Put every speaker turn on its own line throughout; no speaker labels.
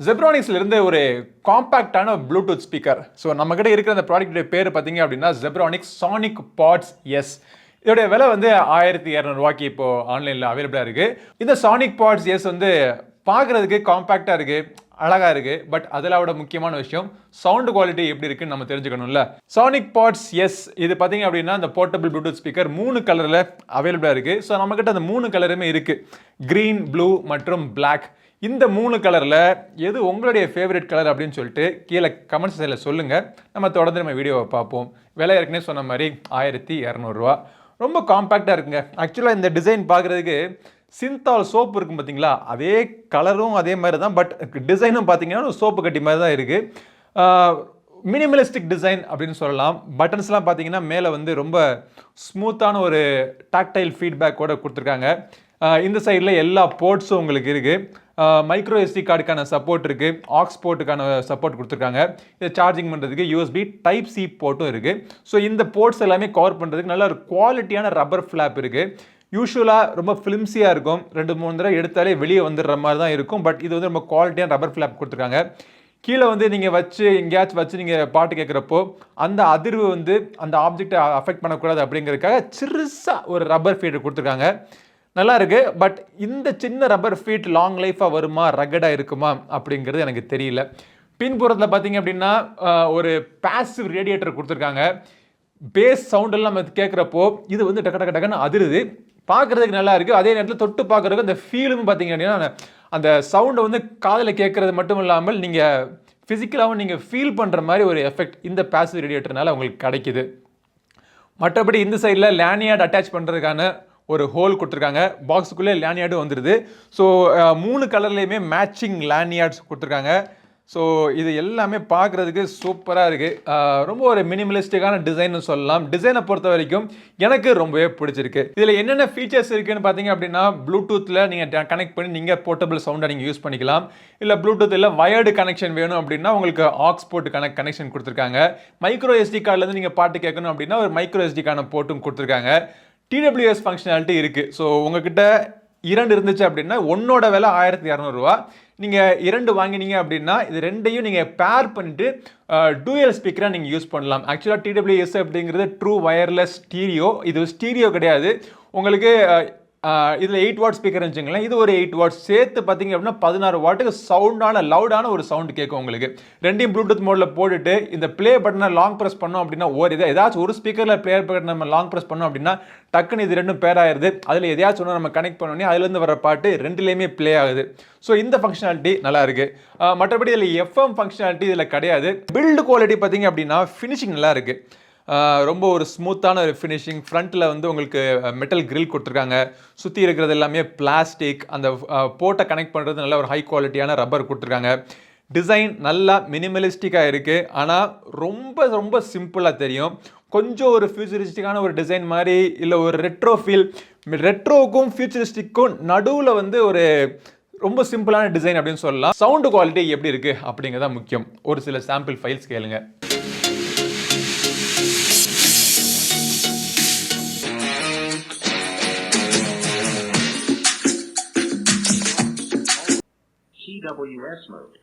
ஜெப்ரானிக்ஸ்லேருந்து ஒரு காம்பேக்டான Bluetooth speaker so நம்மக்கிட்ட இருக்கிற அந்த ப்ராடக்ட்டுடைய பேர் பார்த்தீங்க அப்படின்னா ஜெப்ரானிக்ஸ் சானிக் பாட்ஸ் எஸ் இதோடைய விலை வந்து ஆயிரத்தி இரநூறுவாய்க்கு இப்போ ஆன்லைனில் அவைலபிளாக இருக்குது இந்த சானிக் பாட்ஸ் எஸ் வந்து பார்க்கறதுக்கு காம்பேக்டாக இருக்குது அழகாக இருக்குது பட் அதில் விட முக்கியமான விஷயம் சவுண்டு குவாலிட்டி எப்படி இருக்குன்னு நம்ம தெரிஞ்சுக்கணும்ல. சானிக் பாட்ஸ் எஸ் இது பார்த்தீங்க அப்படின்னா இந்த போர்ட்டபிள் ப்ளூடூத் ஸ்பீக்கர் மூணு கலரில் அவைலபிளாக இருக்குது ஸோ நம்மக்கிட்ட அந்த மூணு கலருமே இருக்குது கிரீன் ப்ளூ மற்றும் பிளாக் இந்த மூணு கலரில் எது உங்களுடைய ஃபேவரட் கலர் அப்படின்னு சொல்லிட்டு கீழே கமெண்ட் செக்ஷனில் சொல்லுங்கள் நம்ம தொடர்ந்து நம்ம வீடியோவை பார்ப்போம். விலை ஏற்கனவே சொன்ன மாதிரி ஆயிரத்தி இரநூறுவா ரொம்ப காம்பேக்டாக இருக்குங்க. ஆக்சுவலாக இந்த டிசைன் பார்க்குறதுக்கு சிந்தால் சோப்பு இருக்கும் பார்த்தீங்களா அதே கலரும் அதே மாதிரி தான் பட் டிசைனும் பார்த்தீங்கன்னா சோப்பு கட்டி மாதிரி தான் இருக்குது மினிமலிஸ்டிக் டிசைன் அப்படின்னு சொல்லலாம். பட்டன்ஸ்லாம் பார்த்தீங்கன்னா மேலே வந்து ரொம்ப ஸ்மூத்தான ஒரு டாக்டைல் ஃபீட்பேக்கோடு கொடுத்துருக்காங்க. இந்த சைடில் எல்லா போர்ட்ஸும் உங்களுக்கு இருக்குது மைக்ரோ எஸ்டி கார்டுக்கான சப்போர்ட் இருக்குது ஆக்ஸ் போர்ட்டுக்கான சப்போர்ட் கொடுத்துருக்காங்க. இதை சார்ஜிங் பண்ணுறதுக்கு யூஎஸ்பி டைப் சி போர்ட்டும் இருக்குது ஸோ இந்த போர்ட்ஸ் எல்லாமே கவர் பண்ணுறதுக்கு நல்ல ஒரு குவாலிட்டியான ரப்பர் ஃப்ளாப் இருக்குது யூஸ்வலாக ரொம்ப ஃபிலிம்ஸியாக இருக்கும். ரெண்டு மூணு தடவை எடுத்தாலே வெளியே வந்துடுற மாதிரி தான் இருக்கும். பட் இது வந்து ரொம்ப குவாலிட்டியான ரப்பர் ஃப்ளாப் கொடுத்துருக்காங்க. கீழே வந்து நீங்கள் வச்சு எங்கேயாச்சும் வச்சு நீங்கள் பாட்டு கேட்குறப்போ அந்த அதிர்வு வந்து அந்த ஆப்ஜெக்டை அஃபெக்ட் பண்ணக்கூடாது அப்படிங்கிறதுக்காக சிறுசாக ஒரு ரப்பர் ஃபீட் கொடுத்துருக்காங்க. நல்லா இருக்கு பட் இந்த சின்ன ரப்பர் ஃபீட் லாங் லைஃபாக வருமா? ரகடாக இருக்குமா? அப்படிங்கிறது எனக்கு தெரியல. பின்புறத்தில் பார்த்தீங்க அப்படின்னா ஒரு பாசிவ் ரேடியேட்டர் கொடுத்துருக்காங்க. பேஸ் சவுண்ட் எல்லாம் நம்ம கேட்குறப்போ இது வந்து டக்கு டக்கு டக்குன்னு அதிருது. பார்க்கறதுக்கு நல்லா இருக்குது அதே நேரத்தில் தொட்டு பார்க்கறதுக்கு அந்த ஃபீலும் பார்த்தீங்க அப்படின்னா அந்த சவுண்டை வந்து காதில் கேட்குறது மட்டும் இல்லாமல் நீங்கள் ஃபிசிக்கலாகவும் நீங்கள் ஃபீல் பண்ணுற மாதிரி ஒரு எஃபெக்ட் இந்த பேசிவ் ரேடியேட்டர்னால உங்களுக்கு கிடைக்குது. மற்றபடி இந்த சைடில் லேனியார்டு அட்டாச் பண்ணுறதுக்கான ஒரு ஹோல் கொடுத்துருக்காங்க. பாக்ஸுக்குள்ளே லேனியார்டு வந்துடுது ஸோ மூணு கலர்லேயுமே மேட்சிங் லேனியார்ட்ஸ் கொடுத்துருக்காங்க. ஸோ இது எல்லாமே பார்க்குறதுக்கு சூப்பராக இருக்குது ரொம்ப ஒரு மினிமலிஸ்டிக்கான டிசைன்னு சொல்லலாம். டிசைனை பொறுத்த வரைக்கும் எனக்கு ரொம்பவே பிடிச்சிருக்கு. இதில் என்னென்ன ஃபீச்சர்ஸ் இருக்குதுன்னு பார்த்தீங்க அப்படின்னா ப்ளூடூத்தில் நீங்கள் கனெக்ட் பண்ணி நீங்கள் போர்ட்டபிள் சவுண்டை நீங்கள் யூஸ் பண்ணிக்கலாம். இல்லை ப்ளூடூத் இல்லை வயர்டு கனெக்ஷன் வேணும் அப்படின்னா உங்களுக்கு ஆக்ஸ்போர்ட் கனெக்ட் கனெக்ஷன் கொடுத்துருக்காங்க. மைக்ரோ எஸ்டி கார்டிலேருந்து நீங்கள் பாட்டு கேட்கணும் அப்படின்னா ஒரு மைக்ரோ எஸ்டிக்கான போர்ட்டும் கொடுத்துருக்காங்க. டிடபிள்யூஎஸ் ஃபங்க்ஷனாலிட்டி இருக்குது ஸோ உங்ககிட்ட இரண்டு இருந்துச்சு அப்படின்னா ஒன்னோட விலை ஆயிரத்தி இரநூறுவா. நீங்கள் இரண்டு வாங்கினீங்க அப்படின்னா இது ரெண்டையும் நீங்கள் பேர் பண்ணிட்டு டூயல் ஸ்பீக்கராக நீங்கள் யூஸ் பண்ணலாம். ஆக்சுவலாக டிடபிள்யூஎஸ் அப்படிங்கிறது ட்ரூ வயர்லெஸ் ஸ்டீரியோ இது ஸ்டீரியோ கிடையாது. உங்களுக்கு இதில் எயிட் வாட் ஸ்பீக்கர் இருந்துச்சுங்களேன் இது ஒரு எயிட் வாட்ஸ் சேர்த்து பார்த்தீங்க அப்படின்னா பதினாறு வாட்டுக்கு சவுண்டான லவுடான ஒரு சவுண்ட் கேட்கும் உங்களுக்கு. ரெண்டையும் ப்ளூடூத் மோடில் போட்டுட்டு இந்த ப்ளே பட்டனை லாங் ப்ரெஸ் பண்ணோம் அப்படின்னா ஒரு இதை ஏதாச்சும் ஒரு ஸ்பீக்கரில் ப்ளே பட்டன் நம்ம லாங் ப்ரெஸ் பண்ணோம் அப்படின்னா டக்குன்னு இது ரெண்டும் பேர் ஆயிருது. அதில் எதையாச்சும் ஒன்று நம்ம கனெக்ட் பண்ணோன்னே அதுலேருந்து வர பாட்டு ரெண்டுலேயுமே ப்ளே ஆகுது. ஸோ இந்த ஃபங்க்ஷனாலிட்டி நல்லா இருக்கு. மற்றபடி இதில் எஃப்எம் ஃபங்க்ஷனாலிட்டி இதில் கிடையாது. பில்டு குவாலிட்டி பார்த்தீங்க அப்படின்னா ஃபினிஷிங் நல்லா இருக்குது ரொம்ப ஒரு ஸ்மூத்தான ஒரு ஃபினிஷிங் ஃப்ரண்ட்டில் வந்து உங்களுக்கு மெட்டல் கிரில் கொடுத்துருக்காங்க. சுற்றி இருக்கிறது எல்லாமே பிளாஸ்டிக் அந்த போட்டை கனெக்ட் பண்ணுறது நல்ல ஒரு ஹை குவாலிட்டியான ரப்பர் கொடுத்துருக்காங்க. டிசைன் நல்லா மினிமலிஸ்டிக்காக இருக்குது ஆனால் ரொம்ப ரொம்ப சிம்பிளாக தெரியும். கொஞ்சம் ஒரு ஃபியூச்சரிஸ்டிக்கான ஒரு டிசைன் மாதிரி இல்லை ஒரு ரெட்ரோ ஃபீல் ரெட்ரோக்கும் ஃபியூச்சரிஸ்டிக்கும் நடுவில் வந்து ஒரு ரொம்ப சிம்பிளான டிசைன் அப்படின்னு சொல்லலாம். சவுண்டு குவாலிட்டி எப்படி இருக்குது அப்படிங்கிறதா முக்கியம். ஒரு சில சாம்பிள் ஃபைல்ஸ் கேளுங்கள்
TWS mode.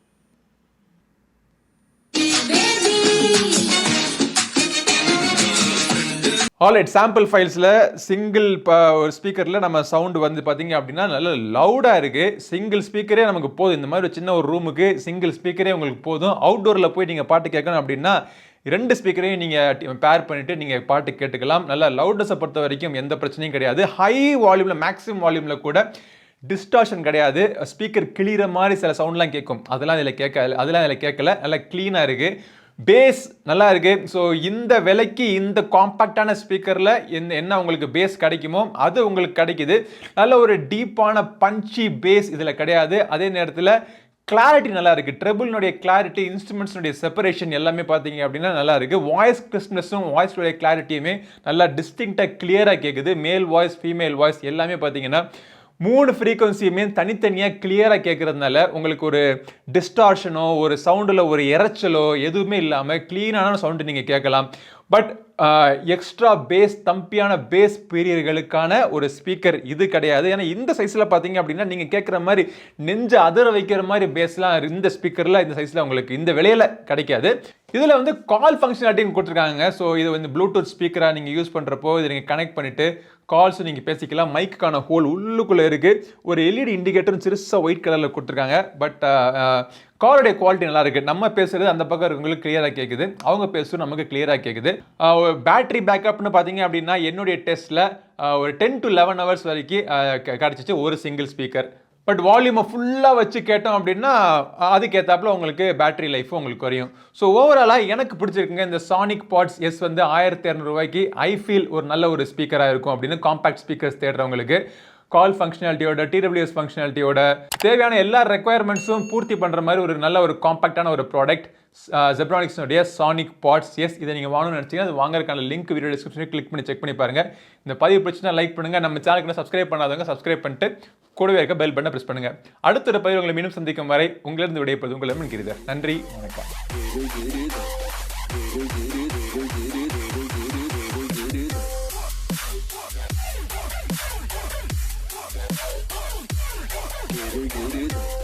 ஆல்ரைட் சாம்பிள் ஃபைல்ஸில் சிங்கிள் ஒரு ஸ்பீக்கரில் நம்ம சவுண்டு வந்து பார்த்தீங்க அப்படின்னா நல்ல லவுடாக இருக்குது சிங்கிள் ஸ்பீக்கரே நமக்கு போதும். இந்த மாதிரி ஒரு சின்ன ஒரு ரூமுக்கு சிங்கிள் ஸ்பீக்கரே உங்களுக்கு போதும். அவுட்டோரில் போய் நீங்கள் பாட்டு கேட்கணும் அப்படின்னா ரெண்டு ஸ்பீக்கரையும் நீங்கள் பேர் பண்ணிவிட்டு நீங்கள் பாட்டு கேட்டுக்கலாம். நல்லா லவுட்னஸை பொறுத்த வரைக்கும் எந்த பிரச்சனையும் கிடையாது. ஹை வால்யூமில் மேக்ஸிமம் வால்யூமில் கூட டிஸ்டார்ஷன் கிடையாது. ஸ்பீக்கர் கிளியிற மாதிரி சில சவுண்ட்லாம் கேட்கும் அதெல்லாம் இதில் கேட்க அதெல்லாம் இதில் கேட்கல. நல்லா க்ளீனாக இருக்குது பேஸ் நல்லா இருக்குது ஸோ இந்த விலைக்கு இந்த காம்பாக்டான ஸ்பீக்கரில் என்ன என்ன உங்களுக்கு பேஸ் கிடைக்குமோ அது உங்களுக்கு கிடைக்குது. நல்ல ஒரு டீப்பான பஞ்சி பேஸ் இதில் கிடையாது. அதே நேரத்தில் கிளாரிட்டி நல்லா இருக்குது ட்ரபிள்னுடைய கிளாரிட்டி இன்ஸ்ட்ருமெண்ட்ஸ்னுடைய செப்பரேஷன் எல்லாமே பார்த்தீங்க அப்படின்னா நல்லா இருக்குது வாய்ஸ் கிறிஸ்மஸும் வாய்ஸுடைய கிளாரிட்டியுமே நல்லா டிஸ்டிங்டாக கிளியராக கேட்குது மேல் வாய்ஸ் ஃபீமேல் வாய்ஸ் எல்லாமே பார்த்தீங்கன்னா மூணு ஃப்ரீக்வன்சியுமே தனித்தனியாக கிளியராக கேட்குறதுனால உங்களுக்கு ஒரு டிஸ்டார்ஷனோ ஒரு சவுண்டில் ஒரு இரைச்சலோ எதுவுமே இல்லாமல் க்ளீனான சவுண்டு நீங்கள் கேட்கலாம். பட் எக்ஸ்ட்ரா பேஸ் தம்பியான பேஸ் பீரியர்களுக்கான ஒரு ஸ்பீக்கர் இது கிடையாது. ஏன்னா இந்த சைஸில் பார்த்தீங்க அப்படின்னா நீங்கள் கேட்குற மாதிரி நெஞ்சு அதிர வைக்கிற மாதிரி பேஸ்லாம் இந்த ஸ்பீக்கரில் இந்த சைஸில் உங்களுக்கு இந்த விலையில் கிடைக்காது. இதில் வந்து கால் ஃபங்க்ஷனாலிட்டின்னு கொடுத்துருக்காங்க. ஸோ இது வந்து ப்ளூடூத் ஸ்பீக்கராக நீங்கள் யூஸ் பண்ணுறப்போ இதை நீங்கள் கனெக்ட் பண்ணிவிட்டு கால்ஸ் நீங்கள் பேசிக்கலாம். மைக்குக்கான ஹோல் உள்ளுக்குள்ளே இருக்குது ஒரு எல்இடி இண்டிகேட்டரும் சிறுசாக ஒயிட் கலரில் கொடுத்துருக்காங்க. பட் காலோடைய குவாலிட்டி நல்லா இருக்குது நம்ம பேசுகிறது அந்த பக்கம் இருக்கவங்களுக்கு கிளியராக கேட்குது அவங்க பேசுறது நமக்கு கிளியராக கேட்குது பேட்டரி பேக்கப்னு பார்த்தீங்க அப்படின்னா என்னுடைய டெஸ்ட்டில் ஒரு டென் டு லெவன் ஹவர்ஸ் வரைக்கும் க- கிடச்சிச்சு ஒரு சிங்கிள் ஸ்பீக்கர் பட் வால்யூமை ஃபுல்லாக வச்சு கேட்டோம் அப்படின்னா அதுக்கேற்றாப்புல உங்களுக்கு பேட்டரி லைஃப் உங்களுக்கு குறையும். ஸோ ஓவராலாக எனக்கு பிடிச்சிருக்குங்க இந்த சானிக் பாட்ஸ் எஸ் வந்து ஆயிரத்தி இரநூறுவாய்க்கு ஐ ஃபீல் ஒரு நல்ல ஒரு ஸ்பீக்கராக இருக்கும் அப்படின்னு காம்பேக்ட் ஸ்பீக்கர்ஸ் தேடுறவங்களுக்கு. கால் ஃபங்க்ஷனாலிட்டியோட டிடபிள்யூஎஸ் ஃபங்க்ஷனாலிட்டியோட தேவையான எல்லா ரெக்குயர்மெண்ட்ஸும் பூர்த்தி பண்ணுற மாதிரி ஒரு நல்ல ஒரு காம்பாக்டான ஒரு ப்ராடக்ட் ஜெப்ரானிக்ஸனுடைய சானிக் பாட்ஸ் எஸ் இதை நீங்கள் வாங்கணும்னு நினச்சிங்கன்னா அது வாங்குறதுக்கான லிங்க் வீடியோ டிஸ்கிரிப்ஷனில் கிளிக் பண்ணி செக் பண்ணி பாருங்கள் இந்த பதிவு பிரச்சனை லைக் பண்ணுங்க. நம்ம சேனலுக்கு சப்ஸ்கிரைப் பண்ணாதவங்க சப்ஸ்கிரைப் பண்ணிட்டு கூடவே இருக்க பெல் பட்டனை ப்ரெஸ் பண்ணுங்கள் அடுத்த ஒரு பதிவு உங்களை மீண்டும் சந்திக்கும் வரை உங்களிருந்து விடைபெறுவது உங்களிடம் கிரிதர். நன்றி வணக்கம்.
无敌